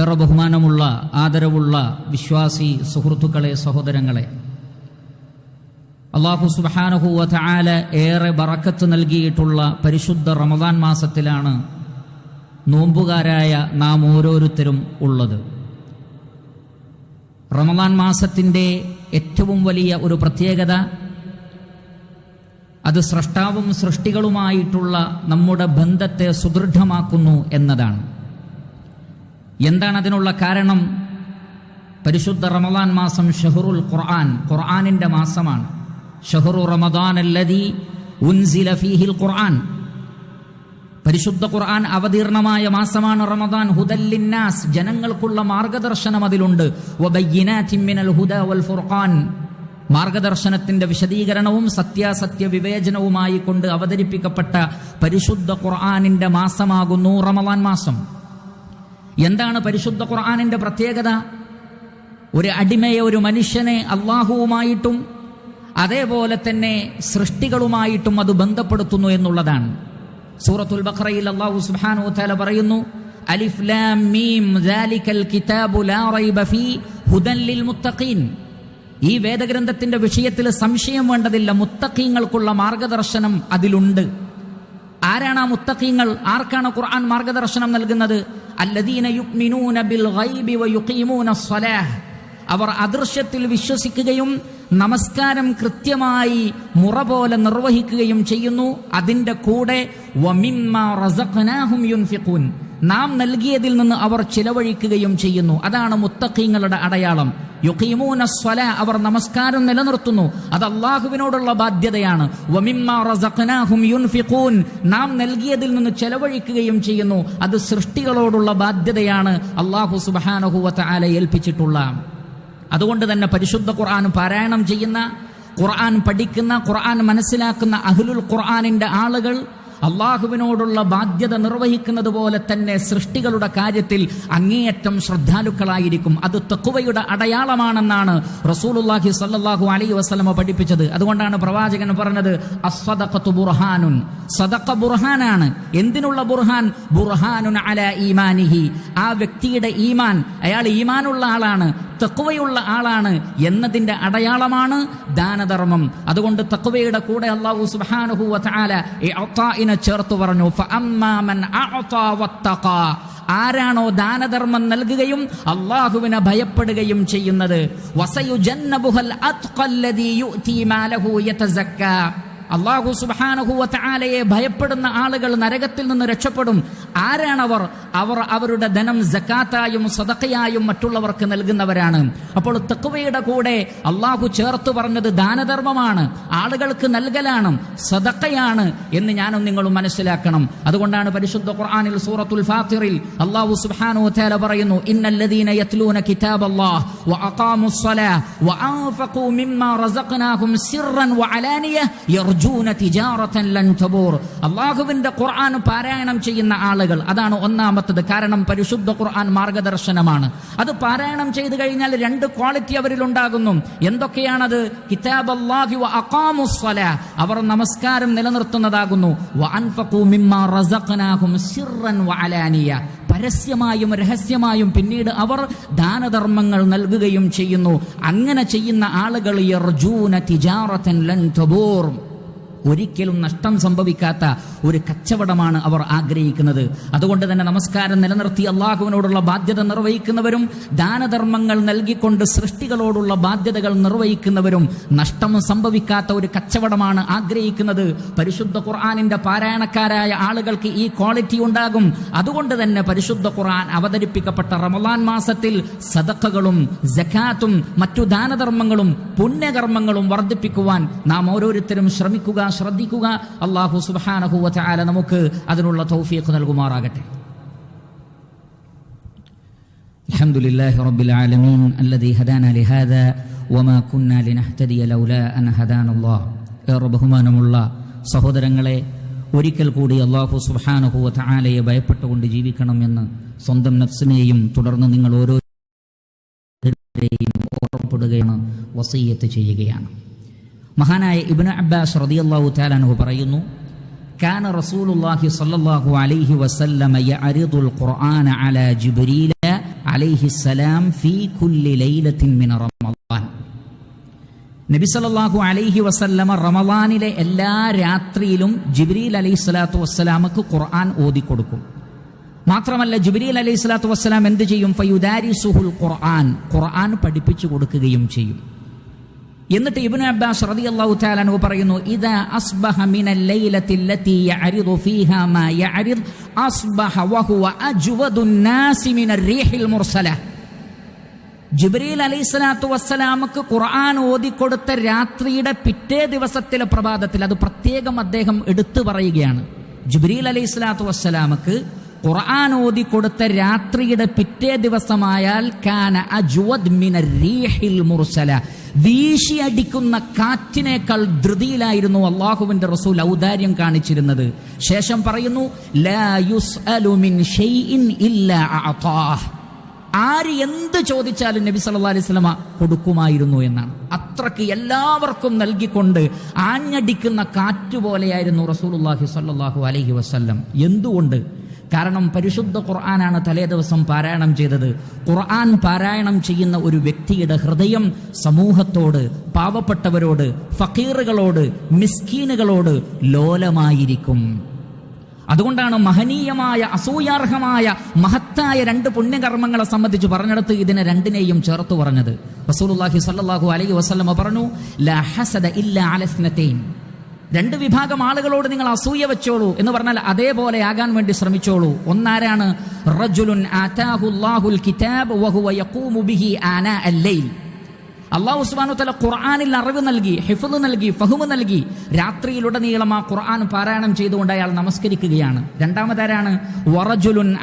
ഏറെ ബഹുമാനമുള്ള ആദരവുള്ള വിശ്വാസി സുഹൃത്തുക്കളെ സഹോദരങ്ങളെ അള്ളാഹു സുബാനഹുവ ആല ഏറെ ബറക്കത്ത് നൽകിയിട്ടുള്ള പരിശുദ്ധ റമദാൻ മാസത്തിലാണ് നോമ്പുകാരായ നാം ഓരോരുത്തരും ഉള്ളത്. റമദാൻ മാസത്തിന്റെ ഏറ്റവും വലിയ ഒരു പ്രത്യേകത അത് സ്രഷ്ടാവും സൃഷ്ടികളുമായിട്ടുള്ള നമ്മുടെ ബന്ധത്തെ സുദൃഢമാക്കുന്നു എന്നതാണ്. എന്താണ് അതിനുള്ള കാരണം? പരിശുദ്ധ റമദാൻ മാസം ഷഹറുൽ ഖുർആൻ. ഖുർആാനിന്റെ മാസമാണ്. ഷഹറു റമദാൻ അല്ലതി ഉൻസില ഫീഹിൽ ഖുർആൻ. പരിശുദ്ധ ഖുർആൻ അവതീർണമായ മാസമാണ് റമദാൻ. ഹുദല്ലിന്നാസ് ജനങ്ങൾക്കുള്ള മാർഗദർശനം അതിലുണ്ട്. വൽ ഫുർഖാൻ. മാർഗദർശനത്തിന്റെ വിശദീകരണവും സത്യാസത്യ വിവേചനവുമായി കൊണ്ട് അവതരിപ്പിക്കപ്പെട്ട പരിശുദ്ധ ഖുർആാനിന്റെ മാസമാകുന്നു റമദാൻ മാസം. എന്താണ് പരിശുദ്ധ ഖുർആാനിന്റെ പ്രത്യേകത? ഒരു അടിമയെ ഒരു മനുഷ്യനെ അള്ളാഹുവുമായിട്ടും അതേപോലെ തന്നെ സൃഷ്ടികളുമായിട്ടും അത് ബന്ധപ്പെടുത്തുന്നു എന്നുള്ളതാണ്. സൂറത്തുൽ ബഖറയിൽ അള്ളാഹു സുബ്ഹാനഹു തല പറയുന്നു അലിഫ് ലാം മീം ദാലിക്കൽ കിതാബു ലാ റൈബ ഫീ ഹുദൻ ലിൽ മുത്തഖീൻ. ഈ വേദഗ്രന്ഥത്തിന്റെ വിഷയത്തിൽ സംശയം വേണ്ടതില്ല. മുത്തഖീങ്ങൾക്കുള്ള മാർഗദർശനം അതിലുണ്ട്. ആരാണ് ആ മുത്തഖീങ്ങൾ? ആർക്കാണ് ഖുർആൻ മാർഗദർശനം നൽകുന്നത്? അല്ലദീന യുക്മിനൂന ബിൽ ഗൈബി വയുഖീമൂന സ്വലാഹ്. അവർ അദൃശ്യത്തിൽ വിശ്വസിക്കുകയും നമസ്കാരം കൃത്യമായി മുറ പോലെ നിർവഹിക്കുകയും ചെയ്യുന്നു. അതിന്റെ കൂടെ നാം നൽകിയതിൽ നിന്ന് അവർ ചിലവഴിക്കുകയും ചെയ്യുന്നു. അതാണ് മുത്തഖീങ്ങളുടെ അടയാളം. യുഖീമൂന സ്വല അവർ നമസ്കാരം നിലനിർത്തുന്നു. അത് അള്ളാഹുവിനോടുള്ള ബാധ്യതയാണ്. നാം നൽകിയതിൽ നിന്ന് ചെലവഴിക്കുകയും ചെയ്യുന്നു. അത് സൃഷ്ടികളോടുള്ള ബാധ്യതയാണ് അള്ളാഹു സുബ്ഹാനഹു വതആല ഏൽപ്പിച്ചിട്ടുള്ള. അതുകൊണ്ട് തന്നെ പരിശുദ്ധ ഖുർആൻ പാരായണം ചെയ്യുന്ന ഖുർആൻ പഠിക്കുന്ന ഖുർആൻ മനസ്സിലാക്കുന്ന അഹ്ലുൽ ഖുർആനിന്റെ ആളുകൾ അള്ളാഹുവിനോടുള്ള ബാധ്യത നിർവഹിക്കുന്നത് പോലെ തന്നെ സൃഷ്ടികളുടെ കാര്യത്തിൽ അങ്ങേയറ്റം ശ്രദ്ധാലുക്കളായിരിക്കും. അത് തക്കുവയുടെ അടയാളമാണെന്നാണ് റസൂലുല്ലാഹി സല്ലാഹു അലൈ വസ്ലമ പഠിപ്പിച്ചത്. അതുകൊണ്ടാണ് പ്രവാചകൻ പറഞ്ഞത് അസ്വദഖത്തു ബുർഹാനുൻ. സദഖ ബുർഹാനാണ്. എന്തിനുള്ള ബുർഹാൻ? ബുർഹാനുൻ അല ഈമാനിഹി. ആ വ്യക്തിയുടെ ഈമാൻ അയാൾ ഈമാനുള്ള ആളാണ്. തക്കുവയുള്ള ആളാണ് എന്നതിന്റെ അടയാളമാണ് ദാനധർമ്മം. അതുകൊണ്ട് തക്കുവയുടെ കൂടെ അള്ളാഹു സുബ്ഹാനഹു വതആല ഇഅ്താഇനെ ചേർത്ത് പറഞ്ഞു ആരാണോ ദാനധർമ്മം നൽകുകയും അള്ളാഹുവിനെ ഭയപ്പെടുകയും ചെയ്യുന്നത്. അള്ളാഹു സുബാനഹുവലയെ ഭയപ്പെടുന്ന ആളുകൾ നരകത്തിൽ നിന്ന് രക്ഷപ്പെടും. ആരാണവർ? അവർ അവരുടെ ധനം ജക്കാത്തായും സദക്കയായും മറ്റുള്ളവർക്ക് നൽകുന്നവരാണ്. അപ്പോൾ തെക്കുവയുടെ കൂടെ അള്ളാഹു ചേർത്ത് പറഞ്ഞത് ദാനധർമ്മമാണ് ആളുകൾക്ക് നൽകലാണ് സദക്കയാണ് എന്ന് ഞാനും നിങ്ങളും മനസ്സിലാക്കണം. അതുകൊണ്ടാണ് പരിശുദ്ധ ഖുർആനിൽ സൂറത്തുൽ ഫാത്തിറിൽ അള്ളാഹു സുബ്ഹാനഹു തേല പറയുന്നു ഇന്നല്ലദീന യത്ലൂന കിതാബല്ലാഹ് വഅഖാമുസ് സ്വലാഹ് വഅൻഫഖൂ മിമ്മാ റസഖനാഹും സിർറൻ വഅലാനിയ യർജൂന തിജാറതൻ ലൻ തബൂർ. അള്ളാഹുവിന്റെ ഖുർആൻ പാരായണം ചെയ്യുന്ന ആളുകൾ. അതാണ് ഒന്നാമത്തത്. കാരണം പരിശുദ്ധ ഖുർആൻ മാർഗദർശനമാണ്. അത് പാരായണം ചെയ്തു കഴിഞ്ഞാൽ രണ്ട് ക്വാളിറ്റി അവരിൽ ഉണ്ടാകുന്നു. എന്തൊക്കെയാണത്? കിതാബ് അവർ നമസ്കാരം നിലനിർത്തുന്നതാകുന്നു. പരസ്യമായും രഹസ്യമായും പിന്നീട് അവർ ദാനധർമ്മങ്ങൾ നൽകുകയും ചെയ്യുന്നു. അങ്ങനെ ചെയ്യുന്ന ആളുകൾ ഒരിക്കലും നഷ്ടം സംഭവിക്കാത്ത ഒരു കച്ചവടമാണ് അവർ ആഗ്രഹിക്കുന്നത്. അതുകൊണ്ട് തന്നെ നമസ്കാരം നിലനിർത്തി അള്ളാഹുവിനോടുള്ള ബാധ്യത നിർവഹിക്കുന്നവരും ദാനധർമ്മങ്ങൾ നൽകിക്കൊണ്ട് സൃഷ്ടികളോടുള്ള ബാധ്യതകൾ നിർവഹിക്കുന്നവരും നഷ്ടം സംഭവിക്കാത്ത ഒരു കച്ചവടമാണ് ആഗ്രഹിക്കുന്നത്. പരിശുദ്ധ ഖുർആാനിന്റെ പാരായണക്കാരായ ആളുകൾക്ക് ഈ ക്വാളിറ്റി ഉണ്ടാകും. അതുകൊണ്ട് തന്നെ പരിശുദ്ധ ഖുർആൻ അവതരിപ്പിക്കപ്പെട്ട റമലാൻ മാസത്തിൽ സദക്കകളും ജക്കാത്തും മറ്റു ദാനധർമ്മങ്ങളും പുണ്യകർമ്മങ്ങളും വർദ്ധിപ്പിക്കുവാൻ നാം ഓരോരുത്തരും ശ്രമിക്കുക. ശ്രദ്ധിക്കുക അള്ളാഹു സുബാനഹുവ ചാല നമുക്ക് അതിനുള്ള തൗഫീഖ് നൽകുമാറാകട്ടെ الحمد لله رب العالمين الذي هدانا لهذا وما كنا لنهتدي لولا أن هدانا الله ഏറെ ബഹുമാനമുള്ള സഹോദരങ്ങളെ ഒരിക്കൽ കൂടി അള്ളാഹു സുബാനഹുവ ചാലയെ ഭയപ്പെട്ടുകൊണ്ട് ജീവിക്കണമെന്ന് സ്വന്തം നഫ്സിനെയും തുടർന്ന് നിങ്ങൾ ഓരോരുത്തരെയും ഓർമ്മപ്പെടുകയാണ് വസീയത്ത് ചെയ്യുകയാണ് മഹാനായ ഇബ്നു അബ്ബാസ് റളിയല്ലാഹു തആല അൻഹു പറയുന്നു كان رسول الله صلى الله عليه وسلم يعرض القرآن على جبريل عليه السلام في كل ليلة من رمضان നബി സല്ലല്ലാഹു അലൈഹി വസല്ലമ റമളാനിലെ എല്ലാ രാത്രിയിലും ജിബ്രീൽ അലൈഹി സ്വലാത്തു വസ്സലാമക്ക് ഖുർആൻ ഓതി കൊടുക്കും മാത്രമല്ല ജിബ്രീൽ അലൈഹി സ്വലാത്തു വസ്സലാം എന്ത് ചെയ്യും ഫയുദാരിസുഹുൽ ഖുർആൻ ഖുർആൻ പഠിപ്പിച്ചു കൊടുക്കുകയും ചെയ്യും എന്നിട്ട് ഇബ്നു അബ്ബാസ് റതി അള്ളാഹു അൻഹു പറയുന്നു ഇദാ അസ്ബഹ മിനൽ ലൈലത്തി അല്ലതി യഅരിദു ഫീഹാ മാ യഅരിദ് അസ്ബഹ വഹുവ അജ്വദുൻ നാസി മിനർ റീഹിൽ മുർസല. ജിബ്രീൽ അലൈഹിസ്സലാത്തു വസ്സലാമക്ക് ഖുർആൻ ഓതിക്കൊടുത്ത രാത്രിയുടെ പിറ്റേ ദിവസത്തിലെ പ്രഭാതത്തിൽ അത് പ്രത്യേകം അദ്ദേഹം എടുത്തു പറയുകയാണ്. ജിബ്രീൽ അലൈഹിസ്സലാത്തു വസ്സലാമക്ക് ഖുർആൻ ഓതി കൊടുത്ത രാത്രിയുടെ പിറ്റേ ദിവസമായാൽ കാന അജ്വദ് മിന റീഹിൽ മുർസല. വീശിയടിക്കുന്ന കാറ്റിനേക്കാൾ ധൃതിയിലായിരുന്നു അള്ളാഹുവിന്റെ റസൂൽ ഔദാര്യം കാണിച്ചിരുന്നത്. ശേഷം പറയുന്നു ആര് എന്ത് ചോദിച്ചാലും നബി സല്ലാ അലൈഹി സ്വലമ കൊടുക്കുമായിരുന്നു എന്നാണ്. അത്രയ്ക്ക് എല്ലാവർക്കും നൽകിക്കൊണ്ട് ആഞ്ഞടിക്കുന്ന കാറ്റ് പോലെയായിരുന്നു റസൂലുള്ളാഹി സ്വല്ലല്ലാഹു അലൈഹി വസല്ലം. എന്തുകൊണ്ട്? കാരണം പരിശുദ്ധ ഖുർആനാണ് തലേ ദിവസം പാരായണം ചെയ്തത്. ഖുർആൻ പാരായണം ചെയ്യുന്ന ഒരു വ്യക്തിയുടെ ഹൃദയം സമൂഹത്തോട് പാവപ്പെട്ടവരോട് ഫക്കീറുകളോട് മിസ്കീനുകളോട് ലോലമായിരിക്കും. അതുകൊണ്ടാണ് മഹനീയമായ അസൂയാർഹമായ മഹത്തായ രണ്ട് പുണ്യകർമ്മങ്ങളെ സംബന്ധിച്ച് പറഞ്ഞെടുത്ത് ഇതിനെ രണ്ടിനെയും ചേർത്ത് പറഞ്ഞത്. റസൂലുള്ളാഹി സ്വല്ലല്ലാഹു അലൈഹി വസല്ലമ പറഞ്ഞു ലാ ഹസദ ഇല്ലാ അലസ്നതൈൻ രണ്ട് വിഭാഗം ആളുകളോട് നിങ്ങൾ അസൂയ വെച്ചോളൂ എന്ന് പറഞ്ഞാൽ അതേപോലെ ആകാൻ വേണ്ടി ശ്രമിച്ചോളൂ. ഒന്നാരാണ്? റജുലുൻ ആതാഹുല്ലാഹുൽ വഹുവ ബിഹി തല ഖുർആാനിൽ അറിവ് നൽകി ഹിഫുദ് നൽകി ഫഹുമ് നൽകി രാത്രിയിലുടനീളം ആ ഖുർആൻ പാരായണം ചെയ്തുകൊണ്ട് അയാൾ നമസ്കരിക്കുകയാണ്. രണ്ടാമതാരാണ്? വറജുലുൻ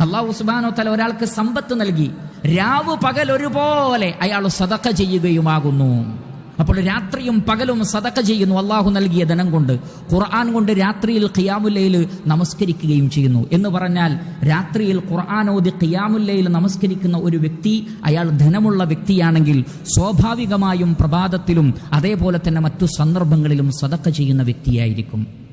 അള്ളാഹു സുബാനോ തല ഒരാൾക്ക് സമ്പത്ത് നൽകി രാവ് പകൽ ഒരുപോലെ അയാൾ സതക്ക ചെയ്യുകയുമാകുന്നു. അപ്പോൾ രാത്രിയും പകലും സതക്ക ചെയ്യുന്നു അള്ളാഹു നൽകിയ ധനം കൊണ്ട്. ഖുർആൻ കൊണ്ട് രാത്രിയിൽ ഖിയാമുല്ലയിൽ നമസ്കരിക്കുകയും ചെയ്യുന്നു. എന്ന് പറഞ്ഞാൽ രാത്രിയിൽ ഖുർആൻ ഓതി ഖിയാമുല്ലയിൽ നമസ്കരിക്കുന്ന ഒരു വ്യക്തി അയാൾ ധനമുള്ള വ്യക്തിയാണെങ്കിൽ സ്വാഭാവികമായും പ്രഭാതത്തിലും അതേപോലെ തന്നെ മറ്റു സന്ദർഭങ്ങളിലും സതക്ക ചെയ്യുന്ന വ്യക്തിയായിരിക്കും.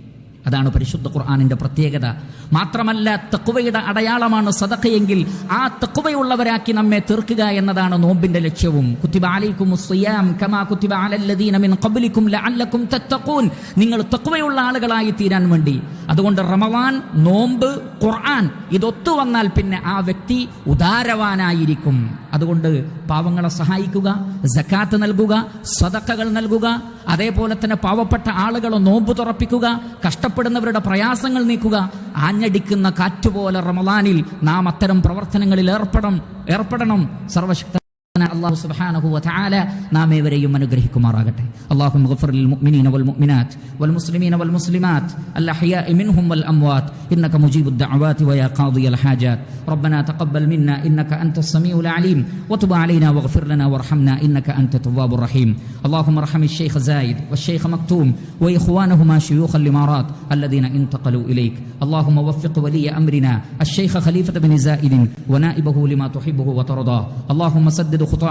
അതാണ് പരിശുദ്ധ ഖുർആാനിന്റെ പ്രത്യേകത. മാത്രമല്ല തക്കുവയുടെ അടയാളമാണ് സദക്കയെങ്കിൽ ആ തക്കുവയുള്ളവരാക്കി നമ്മെ തീർക്കുക എന്നതാണ് നോമ്പിന്റെ ലക്ഷ്യവും. കുത്തിബ അലൈക്കും കമാ അലല്ലദീന മിൻ തത്തഖൂൻ. നിങ്ങൾ തക്കുവയുള്ള ആളുകളായി തീരാൻ വേണ്ടി. അതുകൊണ്ട് റമവാൻ നോമ്പ് ഖുർആൻ ഇതൊത്തു വന്നാൽ പിന്നെ ആ വ്യക്തി ഉദാരവാനായിരിക്കും. അതുകൊണ്ട് പാവങ്ങളെ സഹായിക്കുക ജക്കാത്ത് നൽകുക സദക്കകൾ നൽകുക അതേപോലെ തന്നെ പാവപ്പെട്ട ആളുകളെ നോമ്പ് തുറപ്പിക്കുക കഷ്ടപ്പെടുന്നവരുടെ പ്രയാസങ്ങൾ നീക്കുക ആഞ്ഞടിക്കുന്ന കാറ്റുപോലെ റമദാനിൽ നാം അത്തരം പ്രവർത്തനങ്ങളിൽ ഏർപ്പെടണം ഏർപ്പെടണം. സർവശക്ത അള്ളാഹു സുബ്ഹാനഹു വതആല നാം ഏവരെയും അനുഗ്രഹിക്കുമാറാകട്ടെ اللهم اغفر للمؤمنين والمؤمنات والمسلمين والمسلمات الأحياء منهم والأموات إنك مجيب الدعوات ويا قاضي الحاجات ربنا تقبل منا إنك أنت السميع العليم وتب علينا واغفر لنا وارحمنا إنك أنت التواب الرحيم اللهم ارحم الشيخ زايد والشيخ مكتوم وإخوانهما شيوخ الإمارات الذين انتقلوا إليك اللهم وفق ولي أمرنا الشيخ خليفة بن زائد ونائبه لما تحبه وترضاه اللهم سدد خطى